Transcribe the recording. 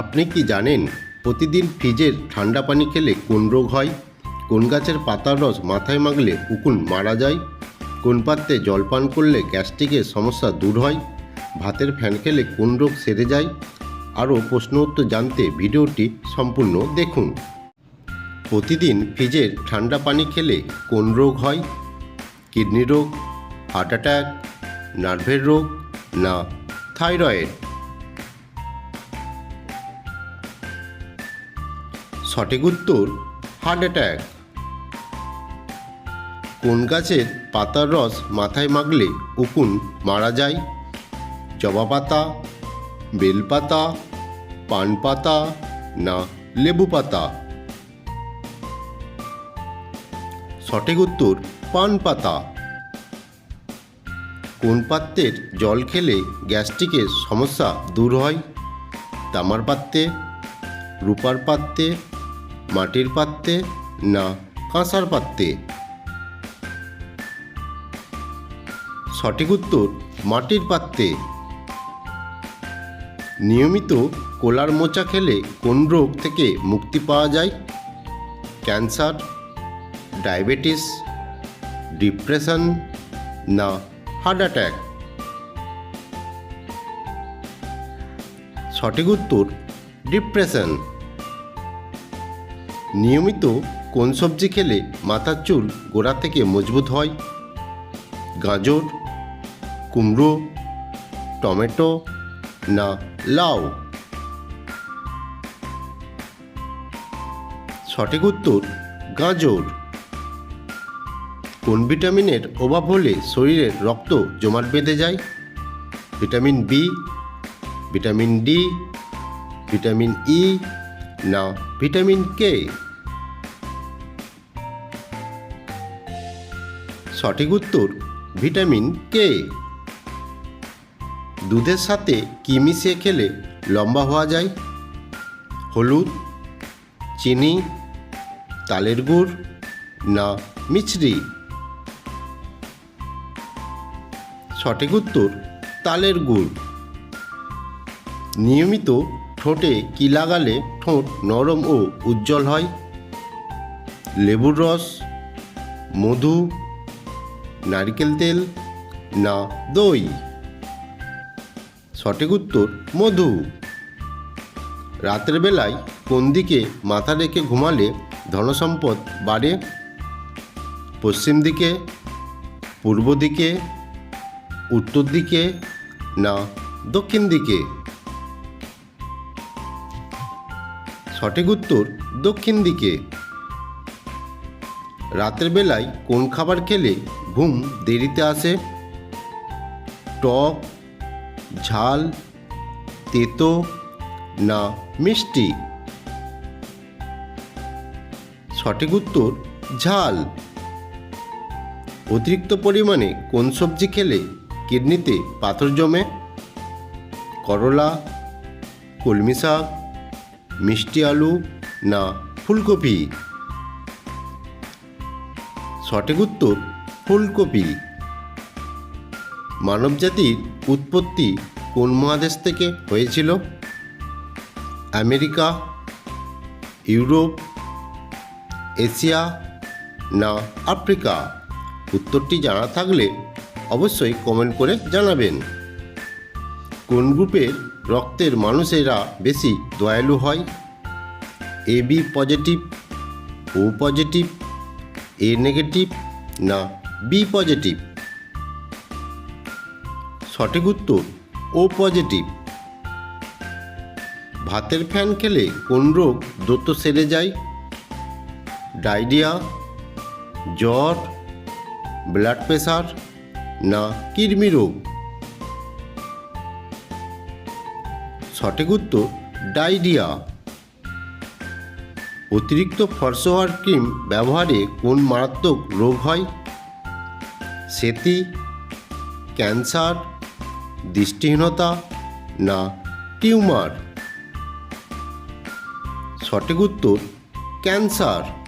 আপনি কি জানেন প্রতিদিন ফ্রিজের ঠান্ডা পানি খেলে কোন রোগ হয়? কোন গাছের পাতার রস মাথায় মাগলে উকুন মারা যায়? কোন পাত্রে জল পান করলে গ্যাস্ট্রিকের সমস্যা দূর হয়? ভাতের ফ্যান খেলে কোন রোগ সেরে যায়? আরও প্রশ্ন উত্তর জানতে ভিডিওটি সম্পূর্ণ দেখুন। প্রতিদিন ফ্রিজের ঠান্ডা পানি খেলে কোন রোগ হয়? কিডনি রোগ, হার্ট অ্যাটাক, নার্ভের রোগ না থাইরয়েড? সঠিক উত্তর হার্ট অ্যাটাক কোন গাছের পাতার রস মাথায় মাগলে উকুন মারা যায়? জবা পাতা বেলপাতা পান পাতা না লেবু পাতা? সঠিক উত্তর, পান পাতা। কোন পাত্রের জল খেলে গ্যাস্ট্রিকের সমস্যা দূর হয়? তামার পাত্রে, রূপার পাত্রে মাটির পাত্রে না কাঁসার পাত্রে সঠিক উত্তর, মাটির পাত্রে নিয়মিত কোলার মোচা খেলে কোন রোগ থেকে মুক্তি পাওয়া যায়? ক্যান্সার, ডায়াবেটিস, ডিপ্রেশন না হার্ট অ্যাটাক? সঠিক উত্তর, ডিপ্রেশন। নিয়মিত কোন সবজি খেলে মাথার চুল গোড়া থেকে মজবুত হয়? গাজর, কুমড়ো, টমেটো না লাউ? সঠিক উত্তর, গাজর। কোন ভিটামিনের অভাব হলে শরীরের রক্ত জমাট বেঁধে যায়? Vitamin B, vitamin D, vitamin E না ভিটামিন কে সঠিক উত্তর, ভিটামিন কে দুধের সাথে কি মিশিয়ে খেলে লম্বা হওয়া যায়? হলুদ, চিনি, তালের গুড় না মিছরি? সঠিক উত্তর, তালের গুড়। নিয়মিত ঠোঁটে কি লাগালে ঠোঁট নরম ও উজ্জ্বল হয়? লেবুর রস, মধু, নারকেল তেল না দই? সঠিক উত্তর, মধু। রাতের বেলায় কোন দিকে মাথা রেখে ঘুমালে ধনসম্পদ বাড়ে? পশ্চিম দিকে, পূর্ব দিকে, উত্তর দিকে না দক্ষিণ দিকে? সঠিক উত্তর দক্ষিণ দিকে। রাতের বেলায় কোন খাবার খেলে ঘুম দেরিতে আসে? টক, ঝাল, তেতো না মিষ্টি? সঠিক উত্তর, ঝাল। অতিরিক্ত পরিমাণে কোন সবজি খেলে কিডনিতে পাথর জমে? করলা, কলমি শাক মিষ্টি আলু না ফুলকপি? সঠিক উত্তর, ফুলকপি। মানবজাতির উৎপত্তি কোন মহাদেশ থেকে হয়েছিল? আমেরিকা, ইউরোপ, এশিয়া না আফ্রিকা? উত্তরটি জানা থাকলে অবশ্যই কমেন্ট করে জানাবেন। কোন গ্রুপের রক্তের মানুষেরা বেশি দয়ালু হয়। A, B positive, O positive, A negative না বি পজিটিভ? সঠিক উত্তর, ও পজিটিভ। ভাতের ফ্যান খেলে কোন রোগ দ্রুত সেরে যায়? ডায়রিয়া, জ্বর, ব্লাড প্রেশার না কৃমি রোগ? সঠিক উত্তর ডায়রিয়া। অতিরিক্ত ফর্সা হওয়ার ক্রিম ব্যবহারে কোন মারাত্মক রোগ হয়? সেতি, ক্যান্সার, দৃষ্টিহীনতা না টিউমার? সঠিক উত্তর ক্যান্সার।